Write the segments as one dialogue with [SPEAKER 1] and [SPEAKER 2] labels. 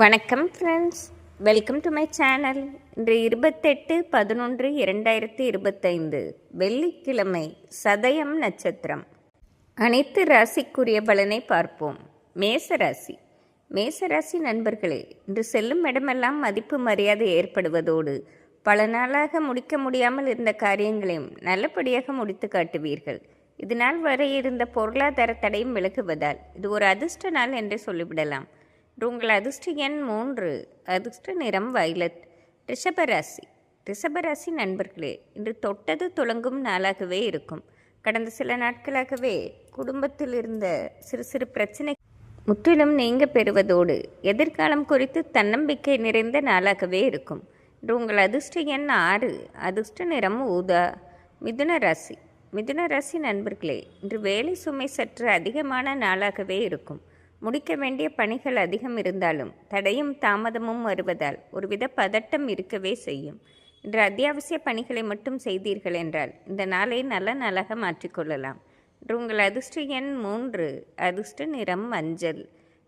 [SPEAKER 1] வணக்கம் friends welcome to my channel இன்று இருபத்தெட்டு பதினொன்று இரண்டாயிரத்தி இருபத்தைந்து. வெள்ளிக்கிழமை சதயம் நட்சத்திரம். அனைத்து ராசிக்குரிய பலனை பார்ப்போம். மேசராசி மேசராசி நண்பர்களே இன்று செல்லும் இடமெல்லாம் மதிப்பு மரியாதை ஏற்படுவதோடு பல நாளாக முடிக்க முடியாமல் இருந்த காரியங்களையும் நல்லபடியாக முடித்து காட்டுவீர்கள். இதனால் வரை இருந்த பொருளாதார தடையும் விலகுவதால் இது ஒரு அதிர்ஷ்ட நாள் என்று சொல்லிவிடலாம். உங்கள் அதிர்ஷ்ட எண் மூன்று. அதிர்ஷ்ட நிறம் வயலட். ரிஷபராசி ரிஷபராசி நண்பர்களே இன்று தொட்டது துளங்கும் நாளாகவே இருக்கும். கடந்த சில நாட்களாகவே குடும்பத்தில் இருந்த சிறு சிறு பிரச்சனை முற்றிலும் நீங்க பெறுவதோடு எதிர்காலம் குறித்து தன்னம்பிக்கை நிறைந்த நாளாகவே இருக்கும். இன்று உங்கள் அதிர்ஷ்ட எண் ஆறு. அதிர்ஷ்ட நிறம் ஊதா. மிதுன ராசி. மிதுன ராசி நண்பர்களே இன்று வேலை சுமை சற்று அதிகமான நாளாகவே இருக்கும். முடிக்க வேண்டிய பணிகள் அதிகம் இருந்தாலும் தடையும் தாமதமும் வருவதால் ஒருவித பதட்டம் இருக்கவே செய்யும். இன்று அத்தியாவசிய பணிகளை மட்டும் செய்தீர்கள் என்றால் இந்த நாளை நல்ல நாளாக மாற்றிக்கொள்ளலாம் இன்று உங்கள் அதிர்ஷ்ட எண் மூன்று அதிர்ஷ்ட நிறம் மஞ்சள்.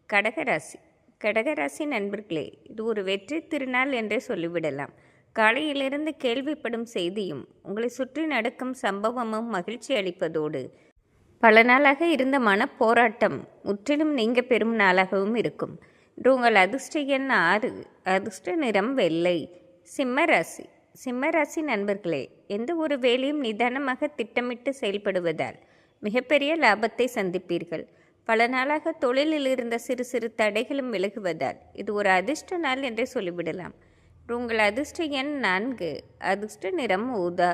[SPEAKER 1] கடகராசி கடகராசி நண்பர்களே இது ஒரு வெற்றி திருநாள் என்றே சொல்லிவிடலாம். காலையிலிருந்து கேள்விப்படும் செய்தியும் உங்களை சுற்றி நடக்கும் சம்பவமும் மகிழ்ச்சி அளிப்பதோடு பல நாளாக இருந்த மனப்போராட்டம் முற்றிலும் நீங்க பெறும் நாளாகவும் இருக்கும். இன்று உங்கள் அதிர்ஷ்ட எண் ஆறு அதிர்ஷ்ட நிறம் வெள்ளை சிம்ம ராசி. சிம்ம ராசி நண்பர்களே எந்த ஒரு வேலையும் நிதானமாக திட்டமிட்டு செயல்படுவதால் மிகப்பெரிய லாபத்தை சந்திப்பீர்கள். பல நாளாக தொழிலில் இருந்த சிறு சிறு தடைகளும் விலகுவதால் இது ஒரு அதிர்ஷ்ட நாள் என்றே சொல்லிவிடலாம். உங்கள் அதிர்ஷ்ட எண் நான்கு அதிர்ஷ்ட நிறம் ஊதா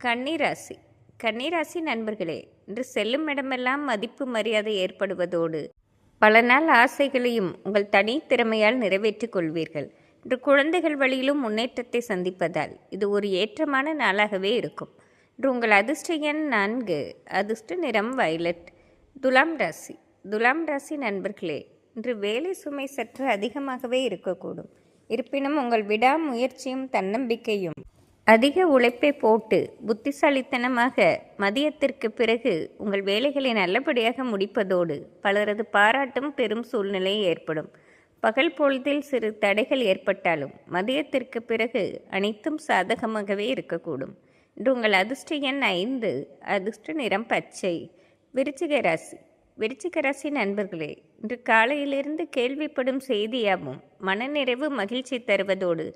[SPEAKER 1] கன்னிராசி கன்னிராசி நண்பர்களே இன்று செல்லும் இடமெல்லாம் மதிப்பு மரியாதை ஏற்படுவதோடு. பல நாள் ஆசைகளையும் உங்கள் தனி திறமையால் நிறைவேற்றிக் கொள்வீர்கள். இன்று குழந்தைகள் வழியிலும் முன்னேற்றத்தை சந்திப்பதால் இது ஒரு ஏற்றமான நாளாகவே இருக்கும். இன்று உங்கள் அதிர்ஷ்ட எண் நான்கு அதிர்ஷ்ட நிறம் வயலட். துலாம் ராசி துலாம் ராசி நண்பர்களே இன்று வேலை சுமை சற்று அதிகமாகவே இருக்கக்கூடும். இருப்பினும் உங்கள் விடாமுயற்சியும் தன்னம்பிக்கையும் அதிக உழைப்பை போட்டு புத்திசாலித்தனமாக மதியத்திற்கு பிறகு உங்கள் வேலைகளை நல்லபடியாக முடிப்பதோடு பலரது பாராட்டும் பெரும் சூழ்நிலை ஏற்படும். பகல் பொழுதில் சிறு தடைகள் ஏற்பட்டாலும் மதியத்திற்கு பிறகு அனைத்தும் சாதகமாகவே இருக்கக்கூடும். இன்று உங்கள் அதிர்ஷ்ட எண் ஐந்து அதிர்ஷ்ட நிறம் பச்சை. விருச்சிக ராசி. விருச்சிக ராசி நண்பர்களே இன்று காலையிலிருந்து கேள்விப்படும் செய்தியாகவும் மனநிறைவு மகிழ்ச்சி தருவதோடு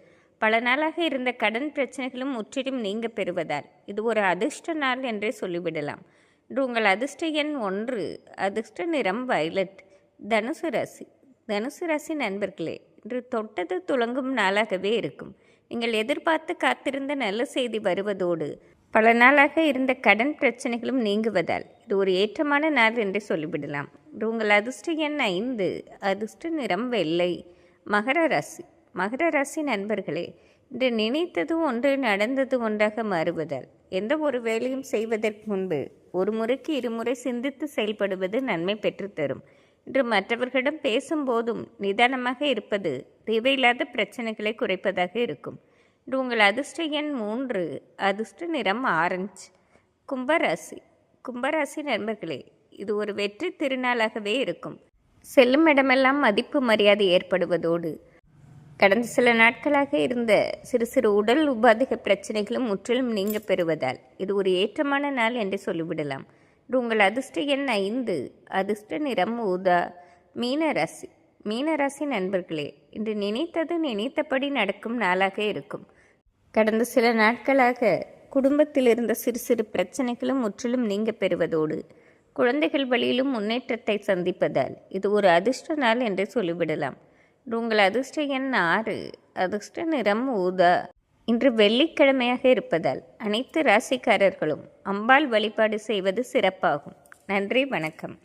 [SPEAKER 1] பல நாளாக இருந்த கடன் பிரச்சனைகளும் முற்றிலும் நீங்க பெறுவதால். இது ஒரு அதிர்ஷ்ட நாள் என்றே சொல்லிவிடலாம். இன்று உங்கள் அதிர்ஷ்ட எண் ஒன்று அதிர்ஷ்ட நிறம் வயலட். தனுசு ராசி. தனுசு ராசி நண்பர்களே இன்று தொட்டது துளங்கும் நாளாகவே இருக்கும். நீங்கள் எதிர்பார்த்து காத்திருந்த நல்ல செய்தி வருவதோடு பல நாளாக இருந்த கடன் பிரச்சனைகளும் நீங்குவதால் இது ஒரு ஏற்றமான நாள் என்று சொல்லிவிடலாம். உங்கள் அதிர்ஷ்ட எண் ஐந்து அதிர்ஷ்ட நிறம் வெள்ளை. மகர ராசி. மகர ராசி நண்பர்களே இன்று நினைத்தது ஒன்று நடந்தது ஒன்றாக மாறுவதால் எந்த ஒரு வேலையும் செய்வதற்கு முன்பு ஒரு முறைக்கு இருமுறை சிந்தித்து செயல்படுவது நன்மை பெற்றுத்தரும் இன்று மற்றவர்களிடம் பேசும்போதும் நிதானமாக இருப்பது தேவையில்லாத பிரச்சனைகளை குறைப்பதாக இருக்கும். இன்று உங்கள் அதிர்ஷ்ட எண் மூன்று அதிர்ஷ்ட நிறம் ஆரஞ்சு. கும்பராசி கும்பராசி நண்பர்களே இது ஒரு வெற்றி திருநாளாகவே இருக்கும். செல்லும் இடமெல்லாம் மதிப்பு மரியாதை ஏற்படுவதோடு கடந்த சில நாட்களாக இருந்த சிறு சிறு உடல் உபாதக பிரச்சனைகளும் முற்றிலும் நீங்க பெறுவதால் இது ஒரு ஏற்றமான நாள் என்று சொல்லிவிடலாம். இது உங்கள் அதிர்ஷ்ட எண் ஐந்து அதிர்ஷ்ட நிறம் ஊதா மீனராசி மீனராசி நண்பர்களே இன்று நினைத்தது நினைத்தபடி நடக்கும் நாளாக இருக்கும். கடந்த சில நாட்களாக குடும்பத்தில் இருந்த சிறு சிறு பிரச்சனைகளும் முற்றிலும் நீங்க பெறுவதோடு குழந்தைகள் வழியிலும் முன்னேற்றத்தை சந்திப்பதால் இது ஒரு அதிர்ஷ்ட நாள் என்று சொல்லிவிடலாம். உங்கள் அதிர்ஷ்ட எண் ஆறு. அதிர்ஷ்ட நிறம் ஊதா. இன்று வெள்ளிக்கிழமையாக இருப்பதால் அனைத்து ராசிக்காரர்களும் அம்பாள் வழிபாடு செய்வது சிறப்பாகும். நன்றி வணக்கம்.